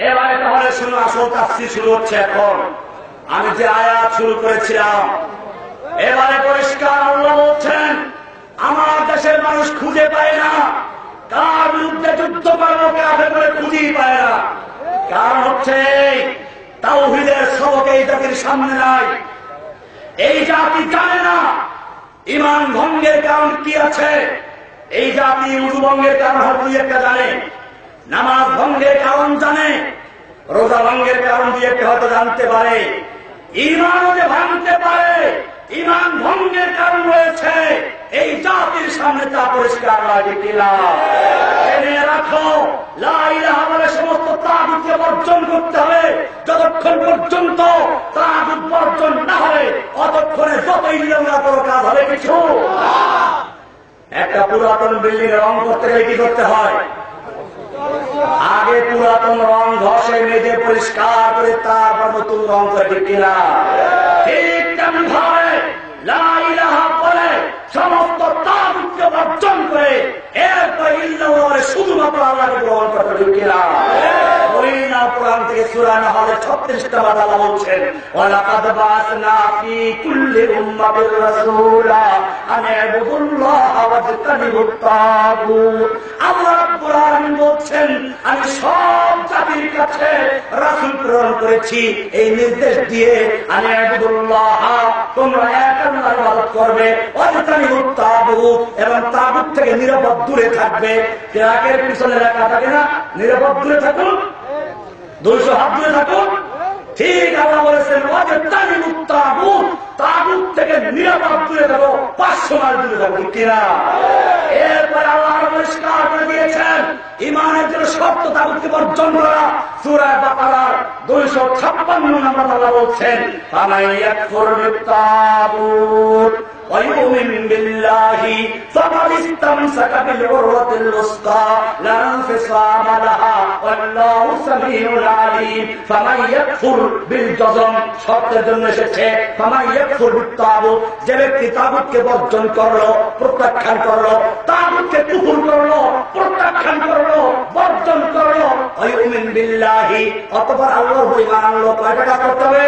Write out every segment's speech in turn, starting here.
এবারে তাহলে শুরু আসল তাফসি শুরু হচ্ছে এখন। আমি যে আয়াত শুরু করেছিলাম, এবারে পরিষ্কার বলছেন, আমার দেশের মানুষ খুঁজে পায় না। কার বিরুদ্ধে যুদ্ধ করব কাকে করে খুঁজেই পায় না। কারণ হচ্ছে তাওহীদের সবক এই জাতির সামনে নাই। এই জাতি জানে না ইমান ভঙ্গের কারণ কি আছে। এই জাতি উজু ভঙ্গের কারণ হয়তো একটা জানে। নামাজ ভঙ্গের কারণ জানে, রোজা ভঙ্গের কারণ দিয়ে একটা হয়তো জানতে পারে ইমানও যে ভাঙতে পারে ইমান ভঙ্গের কারণ রয়েছে, এই জাতির সামনে তা পরিষ্কার রাখো সমস্ত তাগুতকে বর্জন করতে হবে, যতক্ষণ পর্যন্ত তাগুত বর্জন না হবে, অতক্ষণে যতই নিয়মরা কোনো কাজ হবে কিছু। একটা পুরাতন বিল্ডিং রং করতে গেলে কি করতে হয়? আগে পুরাতন রং ঘষে মেঝে পরিষ্কার করে তারপর নতুন রং করে ঠিক কিনা? সমস্ত শুধুমাত্র আল্লাহকে গ্রহণ করতে ঠিক না পুরাণ থেকে সূরা নাহলে 36টা বাদ আল্লাহ বলছেন, ওয়ালাকাদ বাসনা ফি কুল্লি উম্মাতির রাসূলা আন ইবুদুল্লাহ ওয়াজতানিবুত তাগুত আল্লাহ রাব্বুল আলামিন বলছেন, আমি সব জাতির কাছে প্রেরণ করেছি। এই নির্দেশ দিয়ে আমি তোমরা করবে এবং তাগুত থেকে নিরাপদ দূরে থাকবে। কেরাকের পিছনে রাখা থাকে না? নিরাপদ দূরে থাকুন। দুইশো হাত দূরে থাকুন ঠিক আল্লাহ বলেছেন তাগুত। থেকে নিরাপদ দূরে থাকো, পাঁচশো মাইল দূরে থাকো কিনা? এরপর আল্লাহ পরিষ্কার করে দিয়েছেন ইমানের জন্য শর্ত তাগুতকে বর্জন করা। সূরা বাকারার 256 নম্বর আল্লাহ বলছেন ফামাইয়াকফুর বিত্তাগুত ويؤمن بالله فقد استمسك بالعروة الوثقى لا انفصام لها والله سميع عليم فمن يكفر بالجزم শর্তের জন্য এসেছে ফামান ইয়াকফুর বিত্তাগুত যে ব্যক্তি তাগুতকে বর্জন করলো প্রত্যাখ্যান করলো তাগুতকে কুফর করলো প্রত্যাখ্যান করলো বর্জন করলো ওয়ায়ুমিন বিল্লাহি অতঃপর আল্লাহর উপর ঈমান আনলো কয়টা কাজ করতে হবে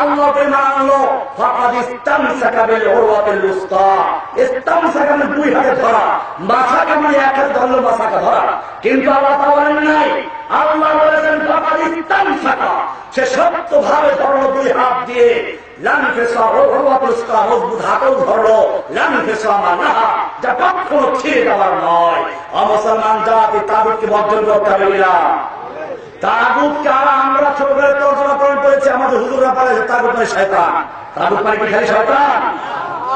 আল্লাহ পরিমাণ আনলো, ফাকাদ ইস্তামসাকা বিল উরওয়াতিল উসকা ইস্তামসাকা মানে দুই হাতে ধরা, মাথাকে মানে এক হাতে ধরলো, মাথাকে ধরা। কিন্তু আল্লাহ তা বলেন নাই। আল্লাহ বলেছেন, ফাকাদ ইস্তামসাকা। সে সত্য ভাবে ধরলো দুই হাত দিয়ে। লানফেসা উরওয়াতুল উসকা মজবুত হাতেও ধরলো। লানফেসা মানাহা, যা কখনো ছিঁড়ে দেওয়ার নয়। অমুসলমান জাতি তাগুতকে বর্জন করতে হবে আমরা তর্জমা আমাদের হুজুররা পারে যে তাগুত মানে শয়তান। তাগুত মানে কি খালি শয়তান?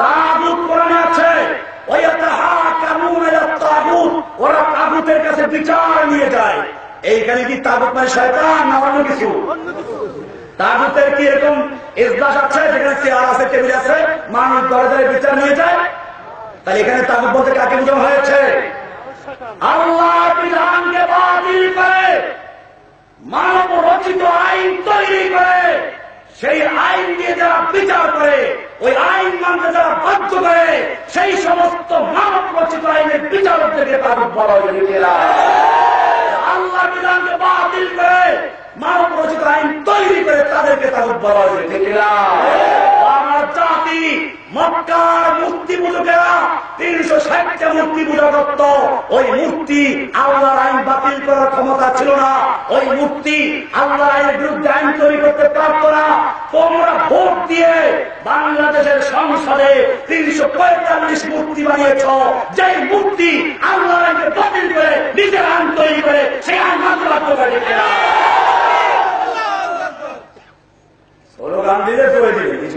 তাগুত কোরআনে আছে ওরা তাগুতের কাছে বিচার নিয়ে যায়। এইখানে কি তাগুত মানে শয়তান না অন্য কিছু? তাগুতের কি এরকম ইজলাস আছে, যেখানে চেয়ার আছে, টেবিল আছে, মানুষ দরজায় বিচার নিয়ে যায়? তাহলে এখানে তাগুত বলতে কাকে বোঝানো হয়েছে? আল্লাহর বিধানকে বাতিল করে। মানব রচিত আইন তৈরি করে, সেই আইন দিয়ে যারা বিচার করে, ওই আইন মানতে যারা বাধ্য করে, সেই সমস্ত মানব রচিত আইনের বিচার থেকে তার বড় আল্লাহ বিধানকে বাতিল করে মানব রচিত আইন তৈরি করে তাদেরকে তার বলা হয়েছে জাতি মক্কার মূর্তি পূজকেরা তিনশো ষাটটা মূর্তি করত। ওই মূর্তি আল্লাহর আইন বাতিল করার ক্ষমতা ছিল না। ওই মূর্তি আল্লাহর আইনের বিরুদ্ধে আইন তৈরি করতে পারত না। তোমরা ভোট দিয়ে বাংলাদেশের সংসদে তিনশো পঁয়তাল্লিশ মূর্তি বানিয়েছ। যে মূর্তি আল্লাহর আইনকে বাতিল করে, নিজের আইন তৈরি করে, সেই আইন মানতে বাধ্য করে স্লোগান দিলে চলে দিলে কিছু